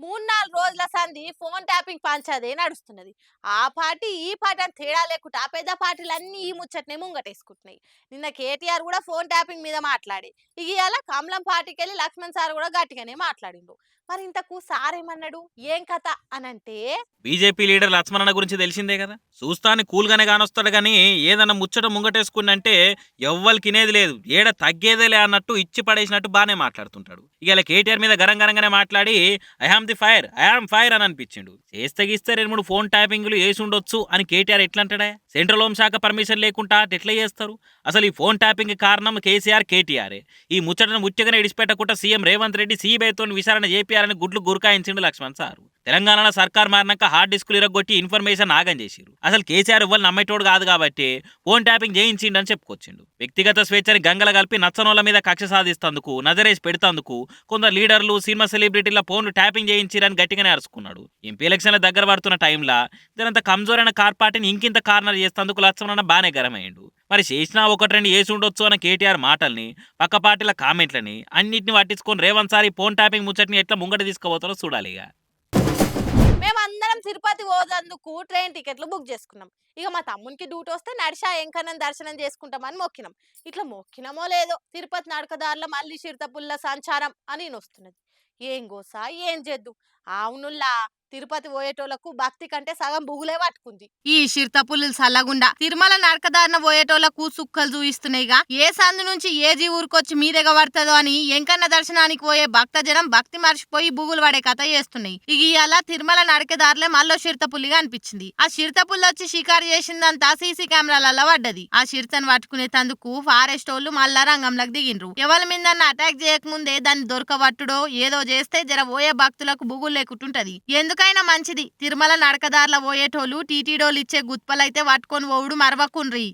మూడు నాలుగు రోజుల సంది ఫోన్ ట్యాపింగ్ పంచదే నడుస్తున్నది. ఆ పార్టీ ఈ పార్టీ అని తేడా లేకుండా ఆ పెద్ద పార్టీలు అన్ని ఈ ముచ్చటనే ముంగటేసుకుంటున్నాయి. నిన్న కేటీఆర్ కూడా ఫోన్ ట్యాపింగ్ మీద మాట్లాడి ఇక ఇవాళ కమలం పార్టీకి వెళ్ళి లక్ష్మణ్ సార్ కూడా గట్టిగానే మాట్లాడిండు. మరి ఇంతకు సార్ ఏమన్నాడు? ఏం కథ అనంటే బీజేపీ లీడర్ లక్ష్మణన్న గురించి తెలిసిందే కదా? చూస్తాని కూల్గానే కానొస్తాడు కానీ ఏదన్నా ముచ్చట ముంగటేసుకుందంటే ఎవ్వరికినేది లేదు. ఏడ తగ్గేదేలే అన్నట్టు ఇచ్చి పడేసినట్టు బానే మాట్లాడుతుంటాడు. ఇక కేటీఆర్ మీద గరం గరంగానే మాట్లాడి I the fire. I fire అని అనిపించిండు. చేస్తే గీస్తే రెండు మూడు ఫోన్ ట్యాపింగ్లు వేసి ఉండొచ్చు అని కేటీఆర్ ఎట్లా అంటాడా సెంట్రల్ హోంశాఖ పర్మిషన్ లేకుండా ఎట్లా చేస్తారు? అసలు ఈ ఫోన్ ట్యాపింగ్ కారణం కేసీఆర్ కేటీఆర్. ఈ ముచ్చటను ముచ్చగానే ఇడిచిపెట్టకుండా సీఎం రేవంత్ రెడ్డి సీబీఐతో విచారణ చేపియాలని గుడ్లు గురకాయించిండు లక్ష్మణ్ సారు. తెలంగాణలో సర్కార్ మారినాక హార్డ్ డిస్కులు ఇరగొట్టి ఇన్ఫర్మేషన్ ఆగం చేసిరు అసలు కేసీఆర్ ఇవ్వాలి నమ్మేటోడు కాదు కాబట్టి ఫోన్ ట్యాపింగ్ చేయించిండు అని చెప్పుకొచ్చిండు. వ్యక్తిగత స్వేచ్ఛని గంగల కలిపి నచ్చనోళ్ళ మీద కక్ష సాధిస్తందుకు నజరేసి పెడుతందుకు కొందరు లీడర్లు సినిమా సెలబ్రిటీల ఫోన్లు ట్యాపింగ్ చేయించిరని గట్టిగానే అరుచుకున్నాడు ఎంపీ ఎలక్షన్ల దగ్గర పడుతున్న టైంలో ఇదంతా కమ్జోరైన కార్పాటిని కార్ పార్టీని ఇంకింత కార్నర్ చేస్తందుకు లచ్చమన్న బాగానే గరమయ్యిండు మరి చేసినా ఒకటి రెండు వేసి ఉండొచ్చు అన్న కేటీఆర్ మాటల్ని పక్క పార్టీల కామెంట్లని అన్నింటిని పట్టించుకొని రేవంత్ సారి ఫోన్ ట్యాపింగ్ ముచ్చట్ని ఎట్లా ముంగట తీసుకుపోతారో చూడాలిగా. మేమందరం తిరుపతి పోదందుకు ట్రైన్ టికెట్లు బుక్ చేసుకున్నాం. ఇక మా తమ్మునికి డ్యూటీ వస్తే నడిషా ఎంకన్నా దర్శనం చేసుకుంటామని మొక్కినాం. ఇట్లా మొక్కినామో లేదో తిరుపతి నడకదారుల మళ్ళీ చిరుతపుల్ల సంచారం అని వస్తున్నది. ఏం గోసా ఏం చేద్దు? అవునుల్లా తిరుపతి పోయేటోళ్ళకు భక్తి కంటే సగం బుగులే పట్టుకుంది. ఈ చిరుతపుల్లు సల్లగుండా. తిరుమల నడకదారిన పోయేటోళ్ళకు సుక్కలు చూయిస్తున్నాయిగా ఏ సందు నుంచి ఏ జీ ఊరికొచ్చి మీదెగ పడుతుందో అని ఎంకన్న దర్శనానికి పోయే భక్త జనం భక్తి మర్చిపోయి బుగులు పడే కథ చేస్తున్నాయి. ఇక ఇవాళ తిరుమల నడకదారులే మళ్ళీ షిర్తపుల్లిగా అనిపించింది. ఆ చిరుతపుల్లి వచ్చి షికారు చేసిందంతా సీసీ కెమెరాలలో పడ్డది. ఆ షిర్తను పట్టుకునే తందుకు ఫారెస్ట్ వాళ్ళు మళ్ళా రంగంలోకి దిగిండ్రు. ఎవరి మీద అటాక్ చేయకముందే దాన్ని దొరకబట్టుడో ఏదో చేస్తే జర పోయే భక్తులకు బుగులు లేకుంటుంటది. ఎందుకైనా మంచిది. తిరుమల నడకదారుల పోయేటోళ్ళు టీటీడోలు ఇచ్చే గుత్పలైతే పట్టుకొని పోవుడు మరవకుండ్రి.